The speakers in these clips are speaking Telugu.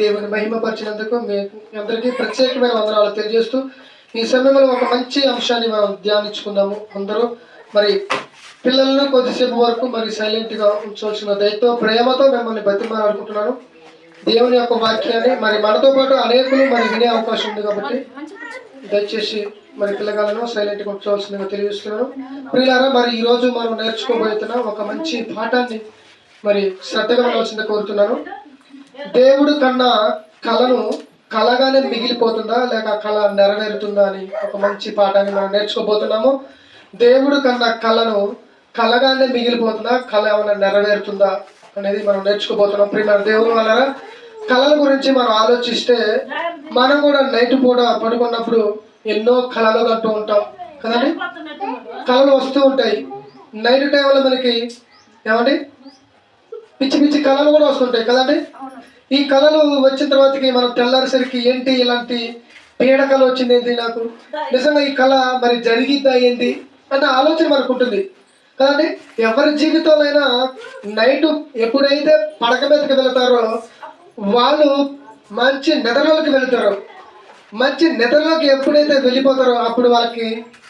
దేవుని మహిమపరిచినందుకు మీకు అందరికీ ప్రత్యేకమైన వందనాలు తెలియజేస్తూ ఈ సమయంలో ఒక మంచి అంశాన్ని మనం ధ్యానించుకుందాము అందరూ. మరి పిల్లలను కొద్దిసేపు వరకు మరి సైలెంట్గా ఉంచవలసిన దయతో ప్రేమతో మిమ్మల్ని బతిమాలనుకుంటున్నాను దేవుని యొక్క వాక్యాన్ని మరి మనతో పాటు అనేకులు మరి వినే అవకాశం ఉంది కాబట్టి దయచేసి మరి పిల్లగాలను సైలెంట్గా ఉంచవలసిందిగా తెలియజేస్తున్నాను. ప్రియులారా మరి ఈరోజు మనం నేర్చుకోబోతున్న ఒక మంచి పాఠాన్ని మరి శ్రద్ధగా వినవలసిందిగా కోరుతున్నాను. దేవుడు కన్నా కళను కళగానే మిగిలిపోతుందా? లేక కళ నెరవేరుతుందా అని ఒక మంచి పాఠాన్ని మనం నేర్చుకోబోతున్నాము. దేవుడు కన్నా కళను కళగానే మిగిలిపోతుందా? కళ ఏమైనా నెరవేరుతుందా అనేది మనం నేర్చుకోబోతున్నాం. ప్రియ దేవుని వలన కళల గురించి మనం ఆలోచిస్తే మనం కూడా నైట్ పూట పడుకున్నప్పుడు ఎన్నో కళలు కంటూ ఉంటాం. కదండి? కళలు వస్తూ ఉంటాయి. నైట్ టైంలో మనకి ఏమండి? పిచ్చి పిచ్చి కళలు కూడా వస్తుంటాయి. కదండి? ఈ కళలు వచ్చిన తర్వాతకి మనం తెల్లారిసరికి ఏంటి ఇలాంటి పీడకలు వచ్చింది ఏంటి నాకు? నిజంగా ఈ కళ మరి జరిగిద్దా ఏంటి అన్న ఆలోచన మనకు ఉంటుంది. కదండి ఎవరి జీవితంలో అయినా నైట్ ఎప్పుడైతే పడక మీదకి వెళ్తారో వాళ్ళు మంచి నిద్రలోకి వెళ్తారు. మంచి నిద్రలోకి ఎప్పుడైతే వెళ్ళిపోతారో అప్పుడు వాళ్ళకి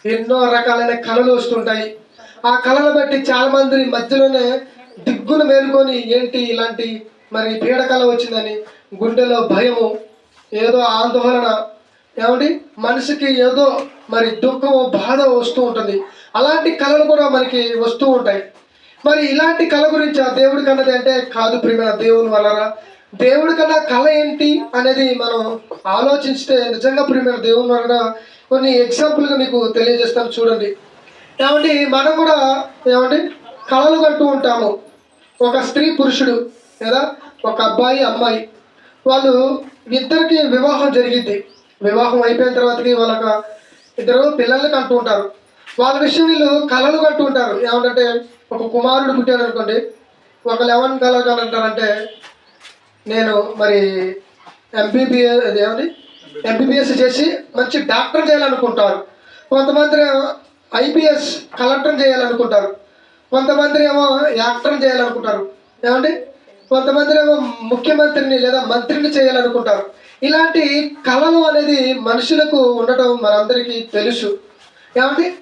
ఎన్నో రకాలైన కళలు వస్తుంటాయి. ఆ కళను బట్టి చాలా మంది మధ్యలోనే దిగ్గును మేలుకొని ఏంటి ఇలాంటి మరి పీడకల వచ్చిందని గుండెలో భయము ఏదో ఆందోళన. ఏమండి? మనిషికి ఏదో మరి దుఃఖము బాధ వస్తూ ఉంటుంది. అలాంటి కళలు కూడా మనకి వస్తూ ఉంటాయి. మరి ఇలాంటి కళ గురించి ఆ దేవుడి కన్నది అంటే కాదు ప్రేమ దేవుని వలన దేవుడి కన్నా కళ ఏంటి అనేది మనం ఆలోచిస్తే నిజంగా ప్రియమైన దేవుని వలన కొన్ని ఎగ్జాంపుల్గా మీకు తెలియజేస్తాను చూడండి. ఏమండి? మనం కూడా ఏమండి? కళలు కంటూ ఉంటాము. ఒక స్త్రీ పురుషుడు. లేదా ఒక అబ్బాయి అమ్మాయి. వాళ్ళు ఇద్దరికి వివాహం జరిగింది వివాహం అయిపోయిన తర్వాతకి వాళ్ళకి ఇద్దరు పిల్లల్ని కంటూ ఉంటారు. వాళ్ళ విషయం వీళ్ళు కళలు కంటూ ఉంటారు. ఏమంటే ఒక కుమారుడు పుట్టాడు అనుకోండి. ఒక లెవెన్ కలర్ కలర్ అంటారంటే నేను మరి ఎంబీబీఎస్ ఏమని? ఎంబీబీఎస్ చేసి మంచి డాక్టర్ చేయాలనుకుంటారు. కొంతమంది ఐపీఎస్ కలెక్టర్ చేయాలనుకుంటారు. కొంతమంది ఏమో యాక్టర్ చేయాలనుకుంటారు. ఏమండి? కొంతమంది ఏమో ముఖ్యమంత్రిని లేదా మంత్రిని చేయాలనుకుంటారు. ఇలాంటి కళలు అనేది మనుషులకు ఉండటం మనందరికీ తెలుసు. ఏమండి?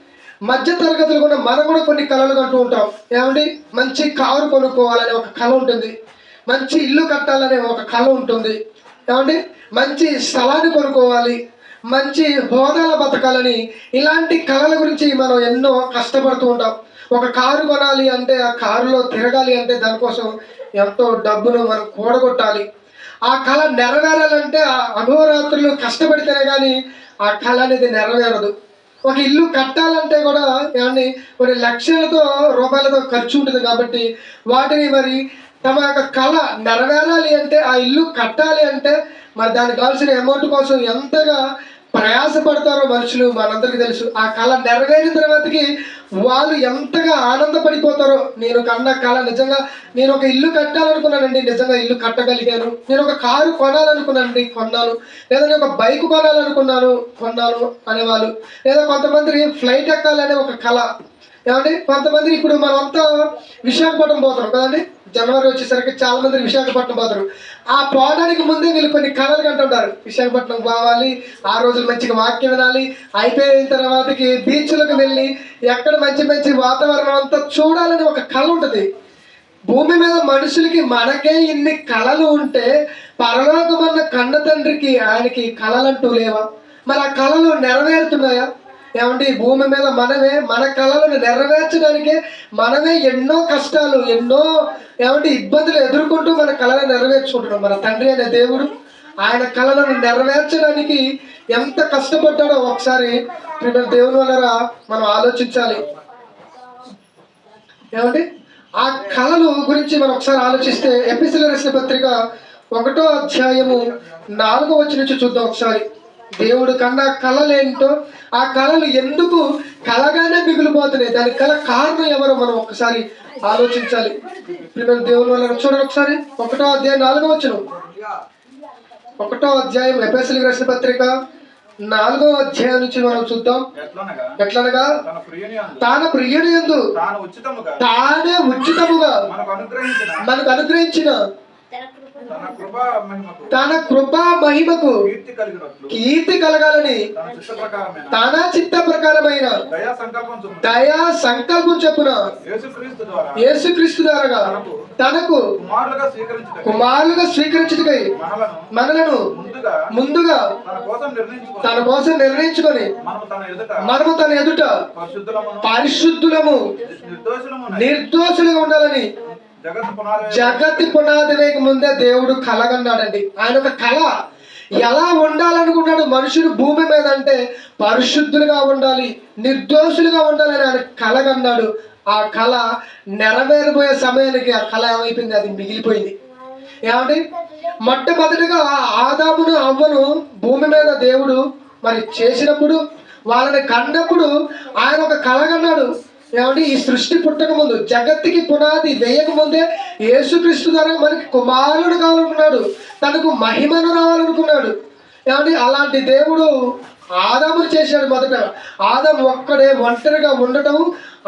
మధ్య తరగతులు కూడా మనం కూడా కొన్ని కళలు కంటూ ఉంటాం. ఏమండి? మంచి కారు కొనుక్కోవాలనే ఒక కళ ఉంటుంది. మంచి ఇల్లు కట్టాలనే ఒక కళ ఉంటుంది. ఏమండి? మంచి స్థలాన్ని కొనుక్కోవాలి. మంచి హోదాల బతకాలని ఇలాంటి కళల గురించి మనం ఎన్నో కష్టపడుతూ ఉంటాం. ఒక కారు కొనాలి అంటే ఆ కారులో తిరగాలి అంటే దానికోసం ఎంతో డబ్బును మనం కూడగొట్టాలి. ఆ కళ నెరవేరాలంటే ఆ అఘోరాత్రులు కష్టపడితేనే కానీ ఆ కళ అనేది నెరవేరదు. ఒక ఇల్లు కట్టాలంటే కూడా ఏమండి కొన్ని లక్షలతో రూపాయలతో ఖర్చు ఉంటుంది కాబట్టి వాటిని మరి తమ యొక్క కళ నెరవేరాలి అంటే ఆ ఇల్లు కట్టాలి అంటే మరి దానికి కావాల్సిన అమౌంట్ కోసం ఎంతగా ప్రయాసపడతారో మనుషులు మనందరికీ తెలుసు. ఆ కళ నెరవేరిన తర్వాతకి వాళ్ళు ఎంతగా ఆనందపడిపోతారో నేను కన్న కళ నిజంగా నేను ఒక ఇల్లు కట్టాలనుకున్నానండి నిజంగా ఇల్లు కట్టగలిగాను. నేను ఒక కారు కొనాలనుకున్నానండి కొన్నాను. లేదా నేను ఒక బైక్ కొనాలనుకున్నాను కొన్నాను అనేవాళ్ళు. లేదా కొంతమంది ఫ్లైట్ ఎక్కాలనే ఒక కళ. ఏమండి? కొంతమంది ఇప్పుడు మనం అంతా విశాఖపట్నం పోతాం కదండి? జనవరి వచ్చేసరికి చాలా మంది విశాఖపట్నం పోతారు ఆ పోవడానికి ముందే వీళ్ళు కొన్ని కళలు కంటుంటారు. విశాఖపట్నం పోవాలి ఆ రోజులు మంచిగా వాక్యం వినాలి అయిపోయిన తర్వాతకి బీచ్లకు వెళ్ళి ఎక్కడ మంచి మంచి వాతావరణం అంతా చూడాలని ఒక కళ ఉంటుంది. భూమి మీద మనుషులకి మనకే ఇన్ని కళలు ఉంటే పరలోకమన్న కన్న తండ్రికి ఆయనకి కళలంటూ లేవా? మరి ఆ కళలు నెరవేరుతున్నాయా? ఏమంటే ఈ భూమి మీద మనమే మన కళలను నెరవేర్చడానికే మనమే ఎన్నో కష్టాలు ఎన్నో ఏమంటే ఇబ్బందులు ఎదుర్కొంటూ మన కళలను నెరవేర్చుకుంటున్నాం. మన తండ్రి అనే దేవుడు ఆయన కళలను నెరవేర్చడానికి ఎంత కష్టపడ్డాడో ఒకసారి ప్రియమైన దేవుని వలన మనం ఆలోచించాలి. ఏమండి ఆ కళలు గురించి మనం ఒకసారి ఆలోచిస్తే ఎపిసిల్ రాసిన పత్రిక ఒకటో అధ్యాయము నాలుగో వచ్చి నుంచి చూద్దాం ఒకసారి. దేవుడు కన్నా కళలు ఏంటో ఆ కళలు ఎందుకు కలగానే మిగిలిపోతున్నాయి? దానికి కల కారణం ఎవరో మనం ఒకసారి ఆలోచించాలి. ప్రియమైన దేవుని వల్ల చూడండి ఒకసారి. ఒకటో అధ్యాయం నాలుగో వచ్చిన ఒకటో అధ్యాయం ఎపిసిల్ రాసిన పత్రిక. నాలుగో అధ్యాయం నుంచి మనం చూద్దాం. ఎట్లనగా? తన ప్రియుని ఎందు తాను ఉచితముగా. మనకు అనుగ్రహించిన. తన కృప మహిమకు కీర్తి కలగాలని తన చిత్త ప్రకారమైన దయా సంకల్పం చొప్పున యేసుక్రీస్తు ద్వారా తనకు కుమారులుగా స్వీకరించుటకు మనలను ముందుగా తన కోసం నిర్ణయించుకుని మనము తన ఎదుట పరిశుద్ధులము నిర్దోషులుగా ఉండాలని జగత్ పునాది జగతి పునాది వేయక ముందే దేవుడు కలగన్నాడండి. ఆయన ఒక కళ. ఎలా ఉండాలనుకున్నాడు మనుషులు భూమి మీద అంటే పరిశుద్ధులుగా ఉండాలి నిర్దోషులుగా ఉండాలని ఆయన కలగన్నాడు. ఆ కళ నెరవేరబోయే సమయానికి ఆ కళ ఏమైపోయింది? అది మిగిలిపోయింది. ఏమండి? మొట్టమొదటిగా ఆదామును అవ్వను భూమి మీద దేవుడు మరి చేసినప్పుడు వాళ్ళని కన్నప్పుడు ఆయన ఒక కలగన్నాడు ఏమండి ఈ సృష్టి పుట్టక ముందు జగత్తుకి పునాది వేయక ముందే యేసుక్రీస్తు ద్వారా మనకి కుమారుడు కావాలనుకున్నాడు తనకు మహిమను రావాలనుకున్నాడు. ఏమండి అలాంటి దేవుడు ఆదామును చేశాడు మొదట. ఆదాము ఒక్కడే ఒంటరిగా ఉండటం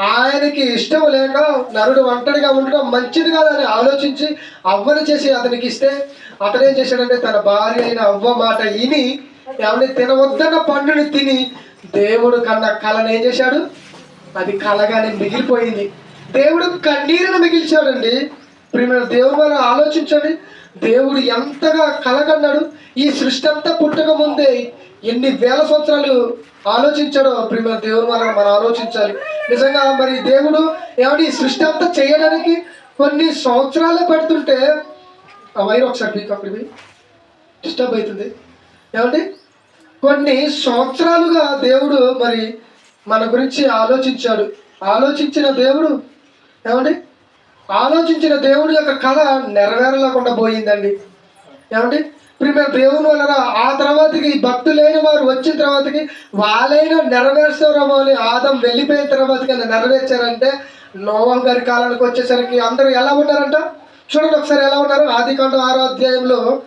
ఆయనకి ఇష్టం లేక నరుడు ఒంటరిగా ఉండటం మంచిది కాదని ఆలోచించి అవ్వను చేసి అతనికి ఇస్తే అతనేం చేశాడంటే తన భార్య అయిన అవ్వ మాట విని ఏమని తినవద్దన్న పండుని తిని దేవుడు కన్న కళను ఏం చేశాడు? అది కలగానే మిగిలిపోయింది. దేవుడు కన్నీరును మిగిల్చాడండి. ప్రియమైన దేవుడు వల్ల ఆలోచించండి. దేవుడు ఎంతగా కలగన్నాడు. ఈ సృష్టి అంతా పుట్టక ముందే ఎన్ని వేల సంవత్సరాలు ఆలోచించాడో ప్రియమైన దేవుడు వల్ల మనం ఆలోచించాలి. నిజంగా మరి దేవుడు ఏమంటే ఈ సృష్టి అంతా చేయడానికి కొన్ని సంవత్సరాలే పడుతుంటే ఆ వైర్ ఒకసారి మీకు అక్కడికి డిస్టర్బ్ అవుతుంది. ఏమంటే కొన్ని సంవత్సరాలుగా దేవుడు మరి మన గురించి ఆలోచించాడు. ఆలోచించిన దేవుడు ఏమండి? ఆలోచించిన దేవుడి యొక్క కళ నెరవేరలేకుండా పోయిందండి. ఏమండి? ప్రిమే దేవుని వలన ఆ తర్వాతకి భక్తులైన వారు వచ్చిన తర్వాతకి వాళ్ళైనా నెరవేర్చారేమో అని ఆదం వెళ్ళిపోయిన తర్వాతకి అది నెరవేర్చారంటే నోవహ్ గారి కాలానికి వచ్చేసరికి అందరూ ఎలా ఉన్నారంట? చూడండి ఒకసారి ఎలా ఉన్నారు? ఆది కాండం ఆరో అధ్యాయంలో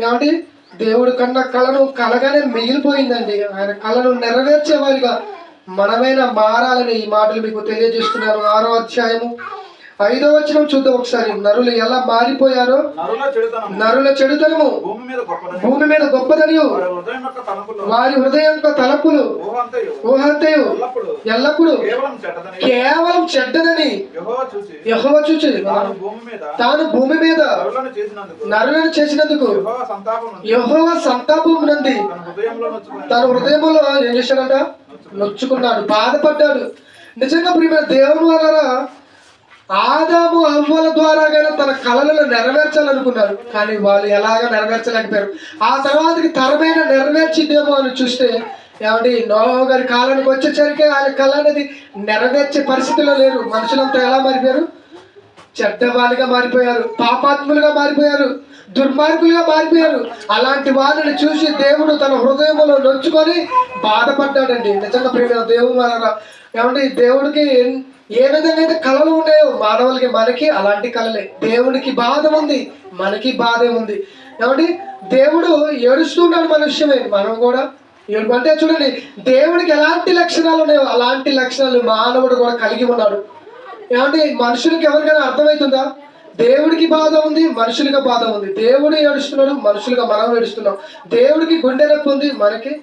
ఏమండి? దేవుడు కన్న కళను కలగానే మిగిలిపోయిందండి. ఆయన కళను నెరవేర్చేవారిగా మనమైనా మారాలని ఈ మాటలు మీకు తెలియజేస్తున్నాను. ఆరో అధ్యాయము. ఐదో వచనం చూద్దాం ఒకసారి. నరులు ఎలా మారిపోయారో? నరుల చెడుతనం నరుల చెడుతనము. భూమి మీద గొప్పదని. వారి హృదయం యొక్క తలంపులో. ఊహంతయు ఎల్లప్పుడు. కేవలం చెడ్డదని. యెహోవా చూచి. తాను భూమి మీద. నరులను చేసినందుకు. యెహోవా సంతాపం నొచ్చుకుని తన హృదయంలో ఏం చేశాడంట? నొచ్చుకున్నాడు బాధపడ్డాడు. నిజంగా ప్రియమైన దేవుని వలన ఆదాము అవ్వల ద్వారాగానే తన కళలను నెరవేర్చాలనుకున్నారు కానీ వాళ్ళు ఎలాగ నెరవేర్చలేకపోయారు. ఆ తర్వాతకి తరమైన నెరవేర్చిందేమో అని చూస్తే ఏమండి నోహ గారి కాలానికి వచ్చేసరికి ఆయన కళ అనేది నెరవేర్చే పరిస్థితిలో లేరు. మనుషులంతా ఎలా మారిపోయారు? చెడ్డవాళ్ళుగా మారిపోయారు పాపాత్ములుగా మారిపోయారు దుర్మార్గులుగా మారిపోయారు. అలాంటి వాళ్ళని చూసి దేవుడు తన హృదయంలో నొచ్చుకొని బాధపడ్డాడండి. నిజంగా ప్రేమ దేవుడు వలన ఏమంటే దేవుడికి ఏ విధంగా కళలు ఉన్నాయో మానవులకి మనకి అలాంటి కళలే. దేవునికి బాధ ఉంది మనకి బాధే ఉంది. ఏమండి దేవుడు ఏడుస్తున్నాడు మన విషయమే. మనం కూడా అంటే చూడండి దేవుడికి ఎలాంటి లక్షణాలు ఉన్నాయో అలాంటి లక్షణాలు మానవుడు కూడా కలిగి ఉన్నాడు. ఏమంటే మనుషులకి ఎవరికైనా అర్థమవుతుందా దేవుడికి బాధ ఉంది మనుషులుగా బాధ ఉంది. దేవుడు ఏడుస్తున్నాడు మనుషులుగా మనం ఏడుస్తున్నాం. దేవుడికి గుండె నొప్పి ఉంది మనకి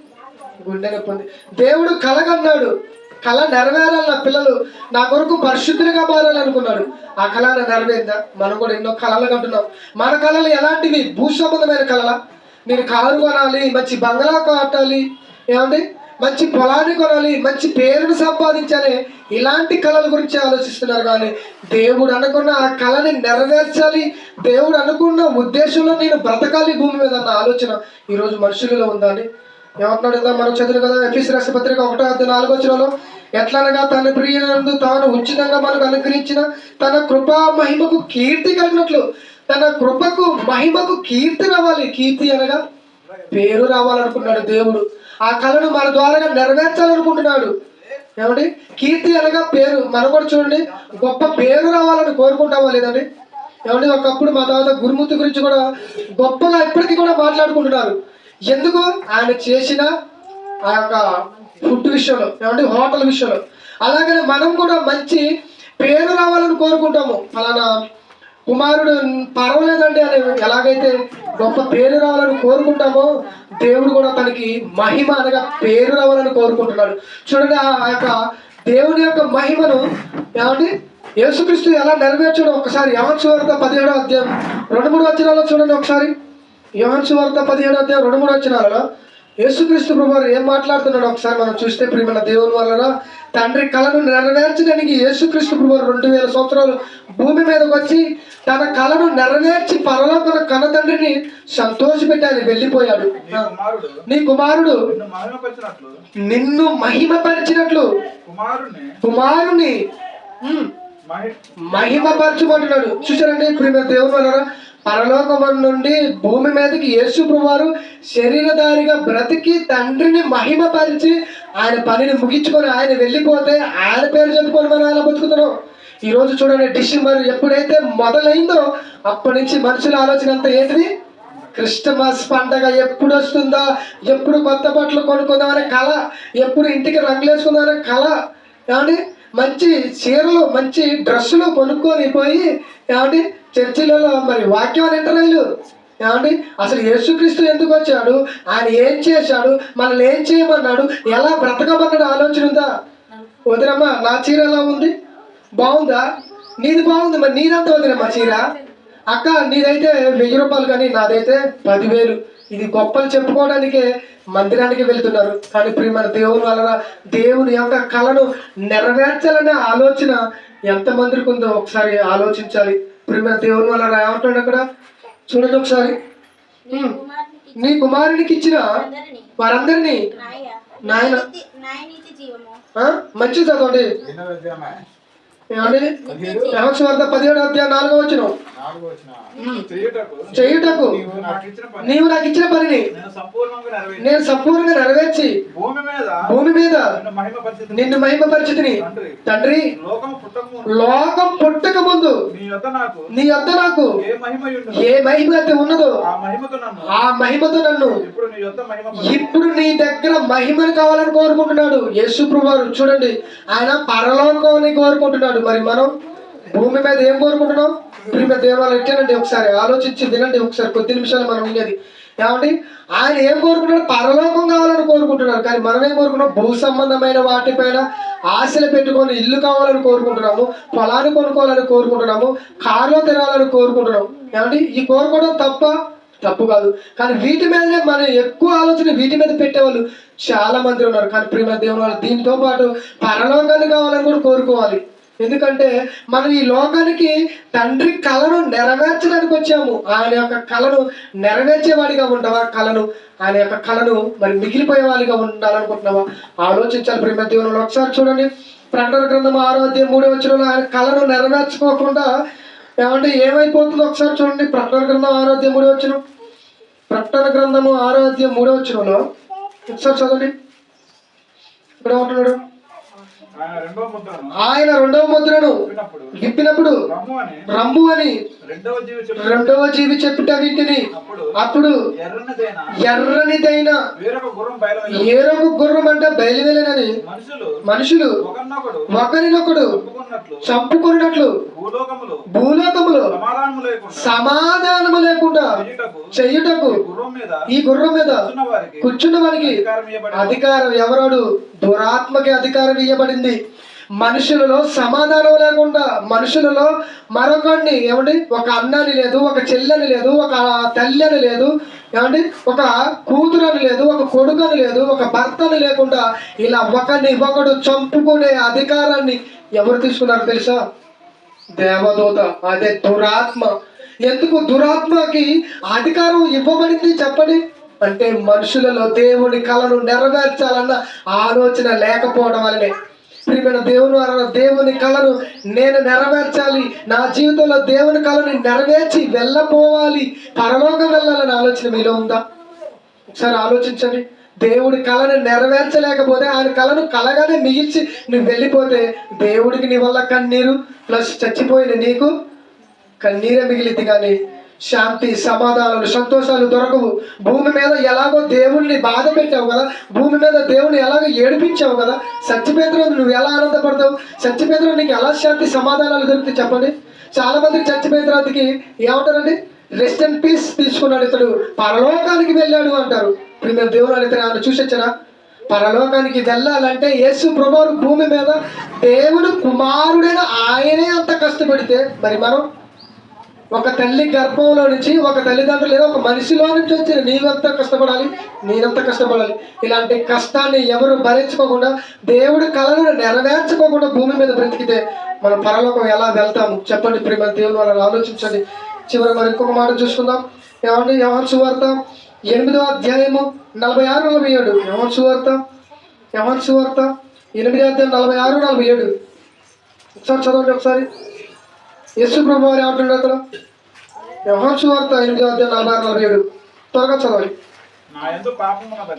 గుండె నొప్పి ఉంది. దేవుడు కలగన్నాడు. కళ నెరవేరాలి నా పిల్లలు. నా కొరకు పరిశుద్ధులుగా మారాలనుకున్నాడు. ఆ కళ నెరవేరిందా? మనం కూడా ఎన్నో కళలు కంటున్నాం. మన కళలు ఎలాంటివి? భూ సంబంధమైన కళల నేను కారు కొనాలి మంచి బంగ్లా కట్టాలి ఏమంటే మంచి పొలాన్ని కొనాలి మంచి పేరును సంపాదించాలి. ఇలాంటి కళల గురించి ఆలోచిస్తున్నారు. కానీ దేవుడు అనుకున్న ఆ కళని నెరవేర్చాలి. దేవుడు అనుకున్న ఉద్దేశంలో నేను బ్రతకాలి భూమి మీద అన్న ఆలోచన ఈరోజు మనుషులలో ఉందండి ఏమంటున్నాడు కదా మనం చదువు కదా ఎఫీస్ రాష్ట్రపత్రిక ఒకటో అధ్యాయం నాలుగో వచనంలో ఎట్లనగా తన ప్రియనందు తాను ఉచితంగా మనకు అనుగ్రహించిన తన కృపా మహిమకు కీర్తి కలిగినట్లు తన కృపకు మహిమకు కీర్తి రావాలి. కీర్తి అనగా పేరు రావాలనుకున్నాడు దేవుడు. ఆ కళను మన ద్వారా నెరవేర్చాలనుకుంటున్నాడు. ఏమండి? కీర్తి అనగా పేరు. మనం కూడా చూడండి గొప్ప పేరు రావాలని కోరుకుంటామా లేదండి? ఏమండి? ఒకప్పుడు మా తాత గురుమూర్తి గురించి కూడా గొప్పగా ఇప్పటికీ కూడా మాట్లాడుకుంటున్నారు. ఎందుకు? ఆయన చేసిన ఆ యొక్క ఫుడ్ విషయంలో ఏమంటే హోటల్ విషయంలో. అలాగనే మనం కూడా మంచి పేరు రావాలని కోరుకుంటాము. ఫలానా కుమారుడు పర్వాలేదండి అని ఎలాగైతే గొప్ప పేరు రావాలని కోరుకుంటామో దేవుడు కూడా తనకి మహిమ అనగా పేరు రావాలని కోరుకుంటున్నాడు. చూడండి ఆ యొక్క దేవుని యొక్క మహిమను ఏమండి? యేసుక్రీస్తు ఎలా నెరవేర్చడం ఒకసారి యవన్ వార్త పదిహేడో అధ్యాయం రెండు మూడు వచ్చినాలో చూడండి ఒకసారి. యోహన్ వార్త పదిహేడో అధ్యాయం రెండు మూడు వచ్చినాలలో యేసుక్రీస్తు ప్రభు ఏం మాట్లాడుతున్నాడు ఒకసారి మనం చూస్తే ప్రియమైన దేవుని వలన తండ్రి కళను నెరవేర్చడానికి యేసుక్రీస్తు ప్రభు రెండు వేల సంవత్సరాలు భూమి మీదకి వచ్చి తన కళను నెరవేర్చి పరలోకన కన్న తండ్రిని సంతోషపెట్టి ఆయన వెళ్ళిపోయాడు. నీ కుమారుడు నిన్ను మహిమపరిచినట్లు కుమారుని మహి మహిమపరచబడినాడు. చూసారండి ప్రియమైన దేవుడు పరలోకం నుండి భూమి మీదకి యేసు వారు శరీరధారిగా బ్రతికి తండ్రిని మహిమపరిచి ఆయన పనిని ముగించుకొని ఆయన వెళ్ళిపోతే ఆయన పేరు చెప్పుకొని మనం అలా బతుకుతున్నాం? ఈ రోజు చూడండి డిసెంబర్ ఎప్పుడైతే మొదలైందో అప్పటి నుంచి మనుషుల ఆలోచన అంతా ఏంటిది? క్రిస్టమస్ పండగ ఎప్పుడు వస్తుందా? ఎప్పుడు కొత్త బట్టలు కొనుక్కుందామనే కళ? ఎప్పుడు ఇంటికి రంగులేసుకుందామనే కళ? ఏమండి? మంచి చీరలు మంచి డ్రెస్సులు కొనుక్కొని పోయి ఏమండి చర్చిలలో మరి వాక్యం అని వింటారు వీళ్ళు? ఏమండి అసలు యేసుక్రీస్తు ఎందుకు వచ్చాడు? ఆయన ఏం చేశాడు? మనల్ని ఏం చేయమన్నాడు? ఎలా బ్రతకమన్నాడు? ఆలోచన ఉందా? వదినమ్మా నా చీర ఎలా ఉంది? బాగుందా? నీది బాగుంది మరి నీదంతా వదినమ్మా చీర? అక్క నీదైతే వెయ్యి రూపాయలు కానీ నాదైతే పదివేలు. ఇది గొప్పలు చెప్పుకోవడానికే మందిరానికి వెళ్తున్నారు. కానీ ప్రియమైన దేవుని వలన దేవుని యొక్క కళను నెరవేర్చాలనే ఆలోచన ఎంతమందికి ఉందో ఒకసారి ఆలోచించాలి. ప్రియమైన దేవుని వలన ఏమంటాడు అక్కడ? చూడండి ఒకసారి. నీ కుమారునికి ఇచ్చిన వారందరినీ. నాయ నాయన? మంచిది చదవండి. ఏమండి? యహోశువార్త పదిహేడు అధ్యాయం నాలుగో వచ్చిన. చేయుటకు. నీవు నాకు ఇచ్చిన పనిని. నేను సంపూర్ణంగా నెరవేర్చి. భూమి మీద నిన్ను మహిమ పరిచితిని తండ్రి. లోకం పుట్టక ముందు. నీ వద్ద నాకు ఏ మహిమ అయితే ఉన్నదో ఆ మహిమతో నన్ను ఇప్పుడు నీ దగ్గర మహిమను కావాలని కోరుకుంటున్నాడు యేసు ప్రభువారు చూడండి ఆయన పరలోకాన్ని కోరుకుంటున్నాడు. మరి మనం భూమి మీద ఏం కోరుకుంటున్నాం? భూమి మీద దేవాలయం ఒకసారి ఆలోచించి వినండి ఒకసారి కొద్ది నిమిషాలు మనం ఉండేది. ఏమండి? ఆయన ఏం కోరుకుంటున్నాడు? పరలోకం కావాలని కోరుకుంటున్నారు కానీ మనం ఏం కోరుకుంటున్నాం? భూ సంబంధమైన వాటిపైన ఆశలు పెట్టుకొని ఇల్లు కావాలని కోరుకుంటున్నాము పొలాన్ని కొనుక్కోవాలని కోరుకుంటున్నాము కారులో తిరగాలని కోరుకుంటున్నాము. ఏమండి? ఈ కోరుకోవడం తప్ప తప్పు కాదు. కానీ వీటి మీదనే మనం ఎక్కువ ఆలోచన వీటి మీద పెట్టేవాళ్ళు చాలా మంది ఉన్నారు. కానీ ప్రేమ దేవుని వాళ్ళు దీంతో పాటు పరలోకాన్ని కావాలని కూడా కోరుకోవాలి. ఎందుకంటే మనం ఈ లోకానికి తండ్రి కళను నెరవేర్చడానికి వచ్చాము. ఆయన యొక్క కళను నెరవేర్చేవాడిగా ఉండవా? కళను ఆయన యొక్క కళను మరి మిగిలిపోయేవాడిగా ఉండాలనుకుంటున్నావా? ఆలోచించాలి ప్రేమ దేవుని ఒకసారి చూడండి. ప్రకటన గ్రంథం ఆరో అధ్యాయం మూడో వచ్చిన ఆయన కళను నెరవేర్చుకోకుండా ఏమంటే ఏమైపోతుందో ఒకసారి చూడండి. ప్రకటన గ్రంథం ఆరోగ్యం మూడో వచ్చిన ప్రకటన గ్రంథము ఆరోగ్యం మూడో వచ్చినలో ఒకసారి చదవండి. ఇక్కడ ఉంటున్నాడు ఆయన రెండవ ముద్రను విప్పినప్పుడు రమ్ము అని రెండవ జీవి చెప్పుట వీటిని అప్పుడు ఎర్రనిదైన ఏరొక గుర్రం అంటే బయలువెళ్ళనని మనుషులు ఒకరినొకడు చంపుకున్నట్లు భూలోకములు భూలోకములో సమాధానము లేకుండా చెయ్యుటకు ఈ గుర్రం మీద కూర్చున్న వారికి అధికారం ఎవరాడు? దురాత్మకి అధికారం ఇవ్వబడింది మనుషులలో సమాధానం లేకుండా మనుషులలో మరొకడిని ఏమండి? ఒక అన్నని లేదు ఒక చెల్లెని లేదు ఒక తల్లి అని లేదు ఏమండి? ఒక కూతురని లేదు ఒక కొడుకని లేదు ఒక భర్తని లేకుండా ఇలా ఒకరిని ఒకడు చంపుకునే అధికారాన్ని ఎవరు తీసుకున్నారు తెలుసా? దేవదూత అదే దురాత్మ. ఎందుకు దురాత్మకి అధికారం ఇవ్వబడింది చెప్పండి? అంటే మనుషులలో దేవుని కళను నెరవేర్చాలన్న ఆలోచన లేకపోవడం వల్లనే. ప్రియమైన దేవుని వలన దేవుని కళను నేను నెరవేర్చాలి. నా జీవితంలో దేవుని కళని నెరవేర్చి వెళ్ళపోవాలి పరలోకం వెళ్ళాలనే ఆలోచన మీలో ఉందా? ఒకసారి ఆలోచించండి. దేవుడి కళను నెరవేర్చలేకపోతే ఆయన కళను కలగానే మిగిల్చి నువ్వు వెళ్ళిపోతే దేవుడికి నీ వల్ల కన్నీరు ప్లస్ చచ్చిపోయిన నీకు కన్నీరే మిగిలింది కానీ శాంతి సమాధానాలు సంతోషాలు దొరకవు. భూమి మీద ఎలాగో దేవుణ్ణి బాధ పెట్టావు కదా? భూమి మీద దేవుని ఎలాగో ఏడిపించావు కదా? సత్యపేతలో నువ్వు ఎలా ఆనందపడతావు? సత్యపేతలో నీకు ఎలా శాంతి సమాధానాలు దొరికితే చెప్పండి? చాలా మంది చచ్చిపోయిన ఏమంటారండి? రెస్ట్ అండ్ పీస్ తీసుకున్నాడు ఇతడు. పరలోకానికి వెళ్ళాడు అంటారు. ఇప్పుడు మేము దేవుడు అడిగితే ఆయన చూసొచ్చారా? పరలోకానికి వెళ్ళాలంటే యేసు ప్రభువారు భూమి మీద దేవుడు కుమారుడైన ఆయనే అంత కష్టపడితే మరి మనం ఒక తల్లి గర్భంలో నుంచి ఒక తల్లిదండ్రులు లేదా ఒక మనిషిలో నుంచి వచ్చిన నీవెంత కష్టపడాలి? నేనెంత కష్టపడాలి? ఇలాంటి కష్టాన్ని ఎవరు భరించుకోకుండా దేవుడి కళను నెరవేర్చుకోకుండా భూమి మీద బ్రతికితే మనం పరలోకం ఎలా వెళ్తాము చెప్పండి ప్రేమ దేవుని వాళ్ళని ఆలోచించండి. చివరి మరి ఇంకొక మాట చూసుకుందాం. ఏమండి? ఎవరు సువార్త ఎనిమిదో అధ్యాయము నలభై ఆరు నలభై ఏడు. ఎవరు సువార్త ఎవరు సువార్త ఎనిమిదో అధ్యాయం నలభై ఆరు నలభై ఏడు. ఒకసారి చదవండి ఒకసారి. యేసు ప్రభు వారు ఏమంటున్నాడు అక్కడ. వ్యవహార సువార్త ఎనిమిదో అధ్యాయం నలభై ఆరు నలభై ఏడు త్వరగా చదవాలి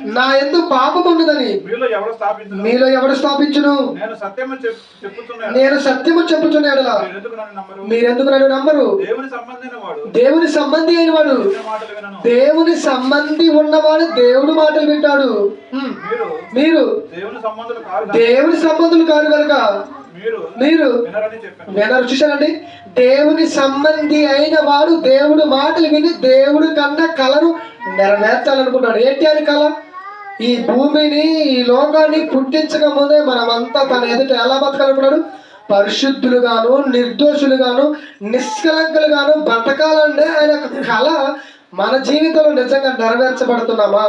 నా ఎందు పాపం ఉన్నదని. మీలో ఎవరు స్థాపించను? మీలో ఎవడు స్థాపించును? నేను సత్యము చెప్- చెప్పుతున్నాను. నేను సత్యము చెప్పుచున్నాడులా మీరు ఎందుకు నన్ను నమ్మరు? మీరెందుకు నన్ను నమ్మరు? దేవుని సంబంధి అయిన వాడు. దేవుని సంబంధి ఉన్నవాడు దేవుడు మాటలు వింటాడు. మీరు మీరు దేవుని సంబంధులు కాదు దేవుని సంబంధులు కాదు కనుక. మీరు విన్నారు చూశారండి? దేవుని సంబంధి అయిన వాడు దేవుడు మాటలు విని దేవుడు కన్నా కళను నెరవేర్చాలనుకున్నాడు. ఏంటి అని కళ ఈ భూమిని ఈ లోకాన్ని పుట్టించక ముందే మనమంతా తన ఎదుట ఎలా బతకాలనుకున్నాడు? పరిశుద్ధులుగాను నిర్దోషులుగాను నిష్కలంకులుగాను బతకాలంటే ఆయన కళ మన జీవితంలో నిజంగా నెరవేర్చబడుతున్నామా?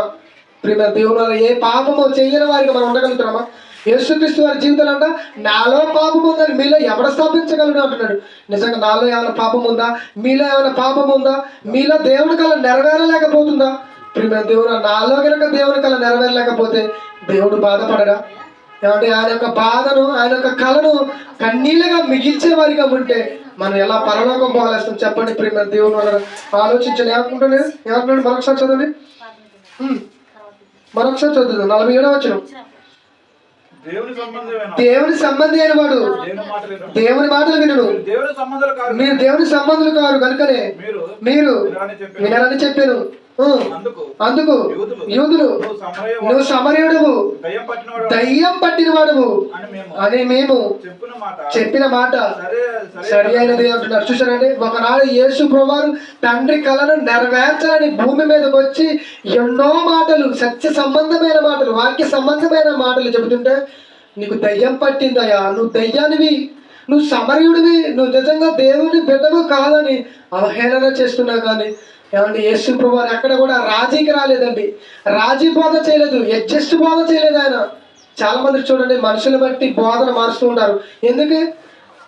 ప్రియ దేవుని ఏ పాపము చేయని వారికి మనం ఉండగలుగుతున్నామా? యేసుక్రీస్తు వారి జీవితంలో అంట నాలో పాపం ఉందని మీలో ఎవడ స్థాపించగలడు అంటున్నాడు. నిజంగా నాలో ఏమైనా పాపం ఉందా? మీలో ఏమైనా పాపం ఉందా? మీలో దేవుని కళ నెరవేరలేకపోతుందా? ప్రియ దేవుడు నాలో కనుక దేవుని కళ నెరవేరలేకపోతే దేవుడు బాధపడడా? ఏమంటే ఆయన యొక్క బాధను ఆయన యొక్క కళను కన్నీళ్ళగా మిగిల్చే వారిగా ఉంటే మనం ఎలా పరలోకం పోవాలేస్తాం చెప్పండి ప్రియ దేవుని వల్ల ఆలోచించండి. ఏమనుకుంటాను ఏమంటున్నాడు? మరొకసారి చదవండి. మరొకసారి చదువుతుంది నలభై ఏడవ వచ్చిన దేవుని సంబంధి అయిన వాడు. దేవుని మాటలు వినుడు. మీరు దేవుని సంబంధాలు కాదు మీరు దేవుని సంబంధులు కారు కనుకనే మీరు వినరని చెప్పాను. అందుకు యూదులు నువ్వు సమరయ నువ్వు సమరయుడవు. దయ్యం పట్టిన వాడువు అని మేము చెప్పున మాట. సరి అయినది అంటున్నారు. చూసారండి ఒకనాడు యేసు ప్రభువారు తండ్రి కళను నెరవేర్చాలని భూమి మీదకి వచ్చి ఎన్నో మాటలు సత్య సంబంధమైన మాటలు వాక్య సంబంధమైన మాటలు చెబుతుంటే నీకు దయ్యం పట్టిందయ్యా. నువ్వు దయ్యానివి. నువ్వు సమరయుడివి. నువ్వు నిజంగా దేవుని బిడ్డవు కాదని అవహేళన చేస్తున్నావు కానీ ఏమండి యేసు ప్రభు ఎక్కడ కూడా రాజీకి రాలేదండి. రాజీ బోధ చేయలేదు అడ్జస్ట్ బోధ చేయలేదు ఆయన. చాలా మంది చూడండి మనుషులు బట్టి బోధన మారుస్తూ ఉంటారు. ఎందుకు?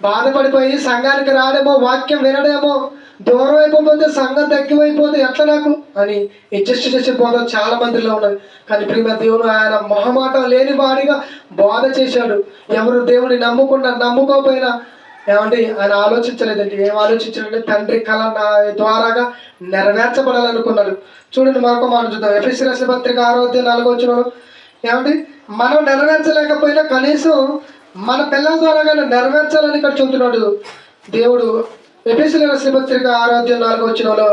బాధపడిపోయి సంఘానికి రాడేమో వాక్యం వినడేమో దూరం అయిపోతే సంఘం తగ్గిపోయిపోతే ఎట్లా నాకు? అని అడ్జస్ట్ చేసే బోధ చాలా మందిలో ఉన్నది. కానీ ప్రియమ దేవుడు ఆయన మొహమాటం లేని వాడిగా బోధ చేశాడు. ఎవరు దేవుని నమ్ముకున్నా నమ్ముకోకపోయినా ఏమంటే ఆయన ఆలోచించలేదండి. ఏం ఆలోచించాడంటే తండ్రి కళ నా ద్వారాగా నెరవేర్చబడాలనుకున్నాడు. చూడండి మరొక మాట చూద్దాం. ఎఫ్ఎస్సి రాసిన పత్రిక ఆరోగ్యం నాలుగో వచ్చిన ఏమండి మనం నెరవేర్చలేకపోయినా కనీసం మన పిల్లల ద్వారాగా నెరవేర్చాలని ఇక్కడ చెబుతున్నాడు దేవుడు. ఎఫ్ఎస్సి రాసిన పత్రిక ఆరోగ్యం నాలుగో వచ్చినలో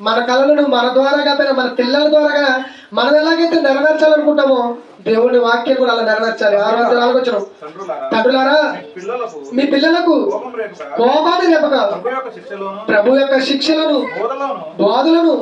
మన కళలను మన ద్వారా కాకపోయినా మన పిల్లల ద్వారా మనం ఎలాగైతే నెరవేర్చాలనుకుంటామో దేవుని వాక్యం కూడా అలా నెరవేర్చాలి. ఆరోగ్యం నాలుగో వచ్చిన తండ్రులారా మీ పిల్లలకు కోపాన్ని రేపక. ప్రభు యొక్క శిక్షలోను బోధలోను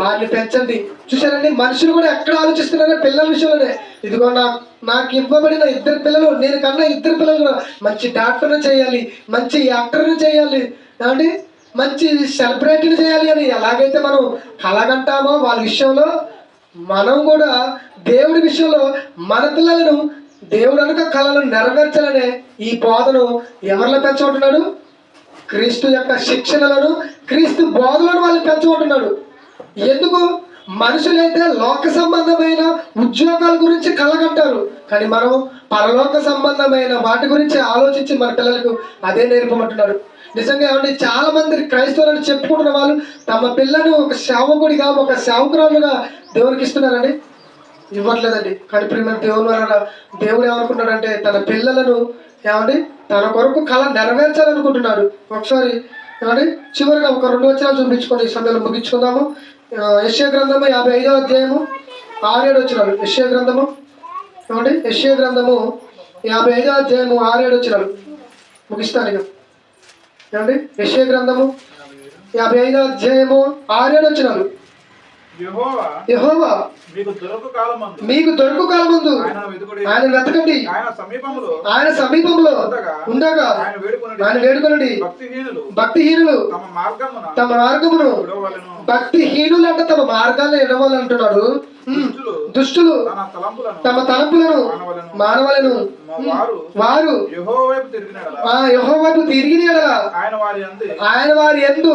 వారిని పెంచుడి. చూసారండి మనుషులు కూడా ఎక్కడ ఆలోచిస్తున్నారో పిల్లల విషయంలోనే. ఇదిగో నా నాకు ఇవ్వబడిన ఇద్దరు పిల్లలు నేను కన్నా ఇద్దరు పిల్లలు మంచి డాక్టర్ని చేయాలి మంచి యాక్టర్ని చేయాలి. ఏమండి? మంచి సెలబ్రేట్లు చేయాలి అని ఎలాగైతే మనం అలాగంటామో వాళ్ళ విషయంలో మనం కూడా దేవుడి విషయంలో మన పిల్లలను దేవుడు అనుక కళలను నెరవేర్చాలనే ఈ బోధను ఎవరిలో పెంచుకుంటున్నాడు? క్రీస్తు యొక్క శిక్షణలను క్రీస్తు బోధలను వాళ్ళు పెంచుకుంటున్నాడు. ఎందుకు? మనుషులైతే లోక సంబంధమైన ఉద్యోగాల గురించి కలగంటారు. కానీ మనం పరలోక సంబంధమైన వాటి గురించి ఆలోచించి మన పిల్లలకు అదే నేర్పమంటున్నారు. నిజంగా ఏమంటే చాలా మంది క్రైస్తవులను చెప్పుకుంటున్న వాళ్ళు తమ పిల్లను ఒక సేవకుడిగా ఒక సేవకురాలుగా దేవునికి ఇస్తున్నారండి ఇవ్వట్లేదండి. కానీ ప్రియమైన దేవుని వలన దేవుడు ఏమనుకుంటున్నాడంటే తన పిల్లలను ఏమండి తన కొరకు కళ నెరవేర్చాలనుకుంటున్నాడు. ఒకసారి ఏమండి చివరిగా ఒక రెండు వచ్చినాలు చూపించుకొని ఈ సమయంలో ముగించుకుందాము. యశ్య గ్రంథము యాభై ఐదో అధ్యాయము ఆరేడు వచ్చినాడు యశ్య గ్రంథము ఏమండి యశ్య గ్రంథము యాభై ఐదో అధ్యాయము ఆరేడు వచ్చినాడు ముగిస్తాను ఇక. ఏమండి? యశ్య గ్రంథము యాభై ఐదో అధ్యాయము ఆరేడు వచ్చినారు యెహోవా మీకు దొరకు కాలమందు ఆయన వెతుకుడి. ఆయన సమీపంలో ఉండగా ఆయన వేడుకొనుడి. భక్తిహీనులు తమ మార్గమున భక్తిహీనులు అంటే తమ మార్గాలను ఎడవాలంటున్నాడు ఉమ్. దుష్టులు తమ తలంపులను మానవలను వారు యెహోవా వైపు తిరిగినడల ఆ యహోవైపు తిరిగి ఎడలా ఆయన వారి అంది ఆయన వారి ఎందు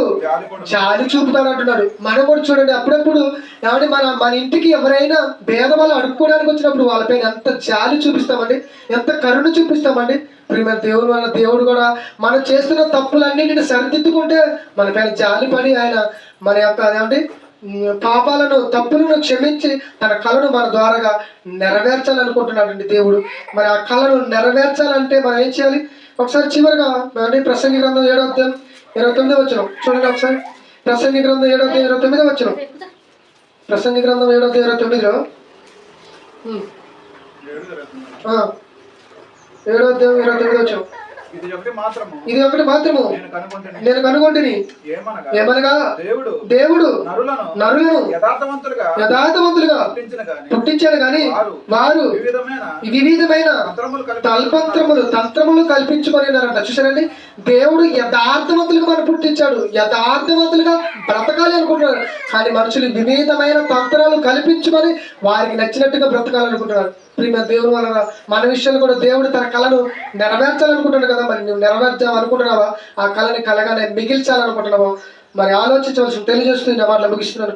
జాలి చూపుతాడు అంటున్నాడు. మనం కూడా చూడండి అప్పుడప్పుడు ఏమంటే మన మన ఇంటికి ఎవరైనా భేదవాళ్ళు అడుక్కోవడానికి వచ్చినప్పుడు వాళ్ళపైన ఎంత జాలి చూపిస్తామండి ఎంత కరుణ చూపిస్తామండి. ప్రియమైన దేవుడు వల్ల దేవుడు కూడా మనం చేస్తున్న తప్పులన్నింటిని సరిదిద్దుకుంటే మన పైన జాలి పడి ఆయన మన యొక్క ఉమ్, పాపాలను తప్పులను క్షమించి తన కళను మన ద్వారాగా నెరవేర్చాలనుకుంటున్నాడండి దేవుడు. మరి ఆ కళను నెరవేర్చాలంటే మనం ఏం చేయాలి? ఒకసారి చివరిగా అంటే ప్రసంగి గ్రంథం ఏడో అధ్యాయం ఇరవై తొమ్మిది వచ్చిన చూడండి ఒకసారి. ప్రసంగి గ్రంథం ఏడో అధ్యాయం ఇరవై తొమ్మిది వచ్చిన ప్రసంగి గ్రంథం ఏడో అధ్యాయం ఇరవై తొమ్మిదిలో ఏడో అధ్యాయం ఇరవై తొమ్మిది వచ్చిన ఇది ఒకటి మాత్రము. ఇది ఒకటి మాత్రము. నేను కనుగొంటుని. ఏమనగా దేవుడు దేవుడు నరులను నరులను యథార్థవంతులుగా గాని పుట్టించాడు కానీ వారు వివిధమైన తల్పంత్రములు తంత్రములు కల్పించుకొని ఉన్నారంట. చూసారండి దేవుడు యథార్థవంతులుగా మనం పుట్టించాడు. యథార్థవంతులుగా బ్రతకాలి అనుకుంటున్నారు కానీ మనుషులు వివిధమైన తంత్రాలు కల్పించుకొని వారికి నచ్చినట్టుగా బ్రతకాలనుకుంటున్నారు. ప్రియమైన దేవుని వలన మన విషయంలో కూడా దేవుడు తన కళను నెరవేర్చాలనుకుంటున్నాడు కదా మరి నువ్వు నెరవేర్చాలనుకుంటున్నావా ఆ కళని కలగానే మిగిల్చాలనుకుంటున్నావా? మరి ఆలోచించవలసిన తెలియజేస్తుంది నా మాటలు ముగిస్తున్నాను.